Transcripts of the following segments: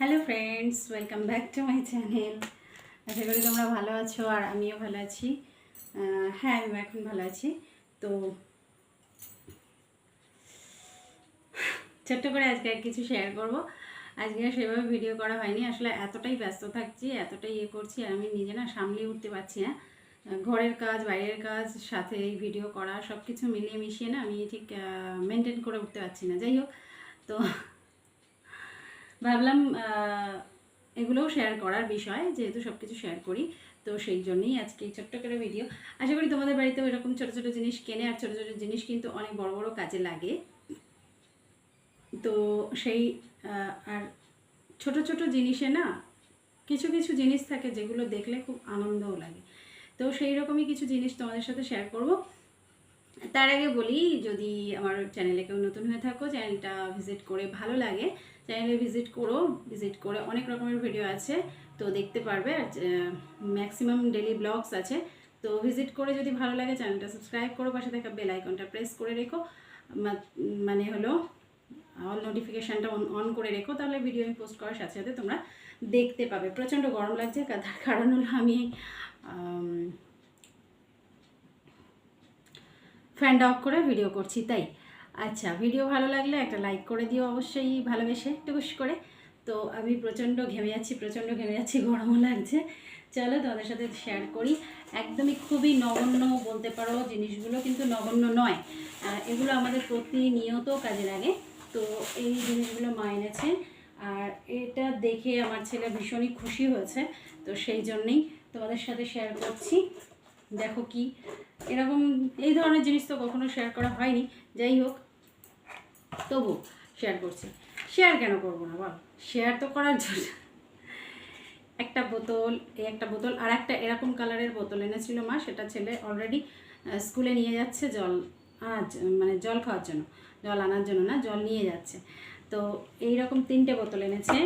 Hello friends welcome back to my channel আশা করি তোমরা ভালো আছো আর আমিও ভালো আছি। হ্যাঁ আমিও এখন ভালো আছি। তো ছোট্ট করে আজকে কিছু শেয়ার করব। আজকে সেভাবে ভিডিও করা হয়নি। আসলে এতটাই ব্যস্ত থাকছি, এতটাই ইয়ে করছি আর আমি নিজে না সামলিয়ে উঠতে পারছি না। ঘরের কাজ, বাইরের কাজ, সাথে এই ভিডিও করা সব কিছু মিলিয়ে মিশিয়ে না আমি ঠিক মেনটেন করে উঠতে পারছি না। যাই হোক, তো ভাবলাম এগুলোও শেয়ার করার বিষয়, যেহেতু সব কিছু শেয়ার করি, তো সেই জন্যই আজকে এই ছোট্ট করে ভিডিও আশা করি তোমাদের বাড়িতেও এরকম ছোটো ছোটো জিনিস কেনে, আর ছোটো ছোটো জিনিস কিন্তু অনেক বড় বড় কাজে লাগে। তো সেই আর ছোট ছোট জিনিসে না, কিছু কিছু জিনিস থাকে যেগুলো দেখলে খুব আনন্দও লাগে। তো সেই রকমই কিছু জিনিস তোমাদের সাথে শেয়ার করব। তার আগে বলি, যদি আমার চ্যানেলে কেউ নতুন হয়ে থাকো চ্যানেলটা ভিজিট করে ভালো লাগে চ্যানেলে ভিজিট করো ভিজিট করে অনেক রকমের ভিডিও আছে, তো দেখতে পারবে। আর ম্যাক্সিমাম ডেলি ব্লগস আছে, তো ভিজিট করে যদি ভালো লাগে চ্যানেলটা সাবস্ক্রাইব করো, পাশে থাকা বেল আইকনটা প্রেস করে রেখো। মানে হলো অল নোটিফিকেশানটা অন করে রেখো, তাহলে ভিডিও আমি পোস্ট করার সাথে সাথে তোমরা দেখতে পাবে। প্রচণ্ড গরম লাগছে, তার কারণ হলো আমি আম, ফ্যানটা অফ করে ভিডিও করছি, তাই? আচ্ছা ভিডিও ভালো লাগলে একটা লাইক করে দিও অবশ্যই, ভালোবেসে টুকুস করে। তো আমি প্রচণ্ড ঘেমে যাচ্ছি প্রচণ্ড ঘেমে যাচ্ছি গরমও লাগছে। চলো তোমাদের সাথে শেয়ার করি। একদমই খুবই নগণ্য বলতে পারো জিনিসগুলো, কিন্তু নগণ্য নয়। এগুলো আমাদের প্রতিনিয়ত কাজে লাগে। তো এই জিনিসগুলো মা এনেছে। আর এটা দেখে আমার ছেলে ভীষণই খুশি হয়েছে। তো সেই জন্যেই তোমাদের সাথে শেয়ার করছি। দেখো কি। এরকম এই ধরনের জিনিস তো কখনো শেয়ার করা হয়নি। যাই হোক তবু শেয়ার করছি। শেয়ার কেন করব না বল? শেয়ার তো করার জন্য। একটা বোতল, এই একটা বোতল, আর একটা এরকম কালারের বোতল এনেছিল মা, সেটা ছেলে অলরেডি স্কুলে নিয়ে যাচ্ছে জল আনার মানে জল খাওয়ার জন্য। জল আনার জন্য না, জল নিয়ে যাচ্ছে। তো এই রকম তিনটে বোতল এনেছে,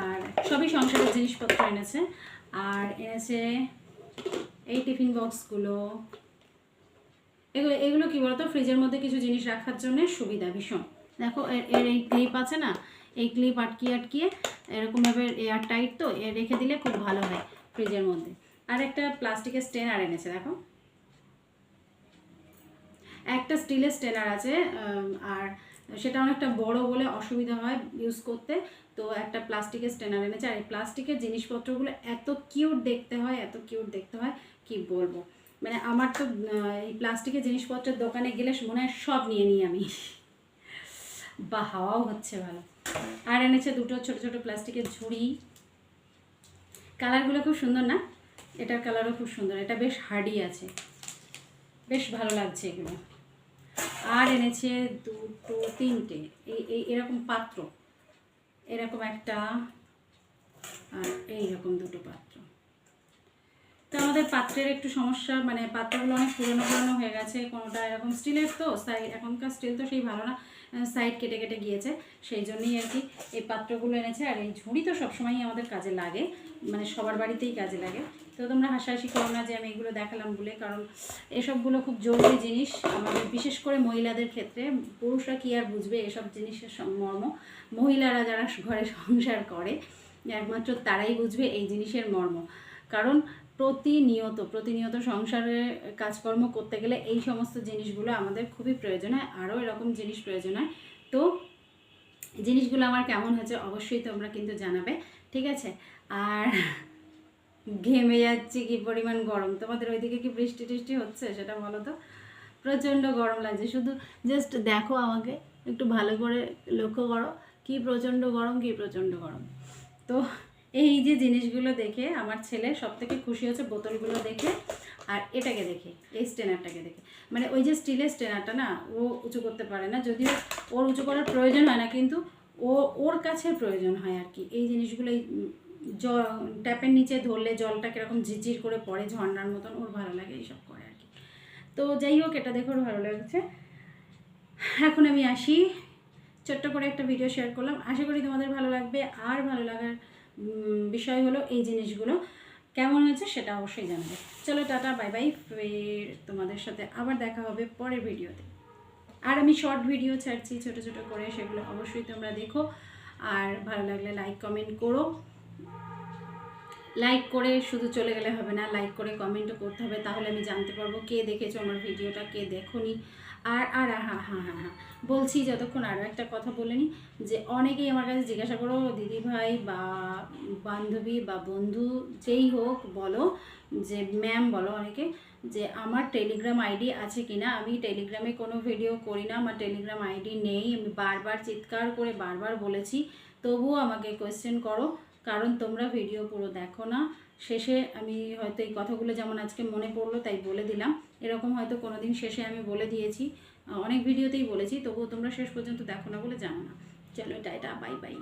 আর সবই সংসারের জিনিসপত্র এনেছে। আর এনেছে এই টিফিন বক্সগুলো। এগুলো এগুলো কি বলতো? ফ্রিজের মধ্যে কিছু জিনিস রাখার জন্য সুবিধা, ভীষণ। দেখো, এর এই ক্লিপ আছে না? এই ক্লিপ আটকিয়ে আটকিয়ে এরকমভাবে এয়ার টাইট তো, এ রেখে দিলে খুব ভালো হয় ফ্রিজের মধ্যে। আর একটা প্লাস্টিকের স্টেনার এনেছে, দেখো। একটা স্টিলের স্টেনার আছে আর সেটা অনেকটা বড় বলে অসুবিধা হয় ইউজ করতে। তো একটা প্লাস্টিকের স্টেনার এনেছে। আর এই প্লাস্টিকের জিনিসপত্রগুলো এত কিউট দেখতে হয়, এত কিউট দেখতে হয়, কি বলব? মানে আমার তো এই প্লাস্টিকের জিনিসপত্রের দোকানে গেলে মনে হয় সব নিয়ে নিই আমি। বা হাওয়াও হচ্ছে ভালো। আর এনেছে দুটো ছোট ছোট প্লাস্টিকের ঝুড়ি। কালারগুলো খুব সুন্দর না? এটার কালারও খুব সুন্দর। এটা বেশ হার্ডি আছে। বেশ ভালো লাগছে এগুলো। আর এনেছে দুটো, তিনটে। এই এরকম পাত্র। এরকম একটা আর এইরকম দুটো পাত্র। তো আমাদের পাত্রের একটু সমস্যা মানে পাত্রগুলো অনেক পুরনো পুরনো হয়ে গেছে, কোনোটা এরকম স্টিলের তো সাইড এখনকার স্টিল তো সেই ভালো না সাইড কেটে কেটে গিয়েছে। সেই জন্যই আর কি এই পাত্রগুলো এনেছে, আর এই ঝুড়ি তো সবসময়ই আমাদের কাজে লাগে মানে সবার বাড়িতেই কাজে লাগে। তো তোমরা হাসাহাসি করো না যে আমি এগুলো দেখালাম বলে, কারণ এসবগুলো খুব জরুরি জিনিস আমাদের, বিশেষ করে মহিলাদের ক্ষেত্রে। পুরুষরা কি আর বুঝবে এসব জিনিসের মর্ম? মহিলারা যারা ঘরে সংসার করে, একমাত্র তারাই বুঝবে এই জিনিসের মর্ম। কারণ প্রতিনিয়ত প্রতিনিয়ত সংসারে কাজকর্ম করতে গেলে এই সমস্ত জিনিসগুলো আমাদের খুবই প্রয়োজন হয়, আরও এরকম জিনিস প্রয়োজন হয়। তো জিনিসগুলো আমার কেমন হয়েছে অবশ্যই তোমরা কিন্তু জানাবে, ঠিক আছে? আর ঘেমে যাচ্ছি, কি পরিমাণ গরম? তোমাদের ওইদিকে কি বৃষ্টি টিষ্টি হচ্ছে? সেটা বলো তো। প্রচণ্ড গরম লাগছে। শুধু জাস্ট দেখো আমাকে, একটু ভালো করে লক্ষ্য করো। কি প্রচণ্ড গরম, কি প্রচণ্ড গরম। তো এই যে জিনিসগুলো দেখে আমার ছেলে সব থেকে খুশি হচ্ছে বোতলগুলো দেখে আর এটাকে দেখে, এই স্টেনারটাকে দেখে। মানে ওই যে স্টিলের স্টেনারটা না, ও উঁচু করতে পারে না, যদিও ওর উঁচু করার প্রয়োজন হয় না, কিন্তু ও, ওর কাছে প্রয়োজন হয় আর কি। এই জিনিসগুলো জল ট্যাপের নিচে ধরলে জলটা কীরকম ঝিরঝির করে পড়ে ঝর্নার মতন, ওর ভালো লাগে এইসব করে আর কি। তো যাই হোক, এটা দেখে ওর ভালো লাগছে। এখন আমি আসি। ছোট্ট করে একটা ভিডিও শেয়ার করলাম। আশা করি তোমাদের ভালো লাগবে। আর ভালো লাগার বিষয় হলো এই জিনিসগুলো। কেমন হয়েছে সেটা অবশ্যই জানাবে। চলো, টাটা বাই বাই ফের তোমাদের সাথে আবার দেখা হবে পরের ভিডিওতে আর আমি শর্ট ভিডিও ছাড়ছি, ছোট ছোট করে, সেগুলো অবশ্যই তোমরা দেখো। আর ভালো লাগলে লাইক কমেন্ট করো। লাইক করে শুধু চলে গেলে হবে না লাইক করে কমেন্টও করতে হবে। তাহলে আমি জানতে পারব কে দেখেছ আমার ভিডিওটা, কে দেখোনি। আর আর হ্যাঁ হ্যাঁ হ্যাঁ হ্যাঁ বলছি যতক্ষণ আরও একটা কথা বলে নিই যে অনেকেই আমার কাছে জিজ্ঞাসা করো দিদি ভাই বা বান্ধবী বা বন্ধু যেই হোক বলো, যে ম্যাম বলো অনেকে, যে আমার টেলিগ্রাম আইডি আছে কি না আমি টেলিগ্রামে কোনো ভিডিও করি না, আমার টেলিগ্রাম আইডি নেই। আমি বারবার চিৎকার করে বারবার বলেছি, তবুও আমাকে কোয়েশ্চেন করো। কারণ তোমরা ভিডিও পুরো দেখো না। শেষে আমি হয়তো এই কথাগুলো যেমন আজকে মনে পড়ল, তাই বলে দিলাম। এরকম হয়তো কোনো দিন শেষে আমি বলে দিয়েছি। অনেক ভিডিওতেই বলেছি, তবুও তোমরা শেষ পর্যন্ত দেখো না বলে জানো না। চলো এটা বাই বাই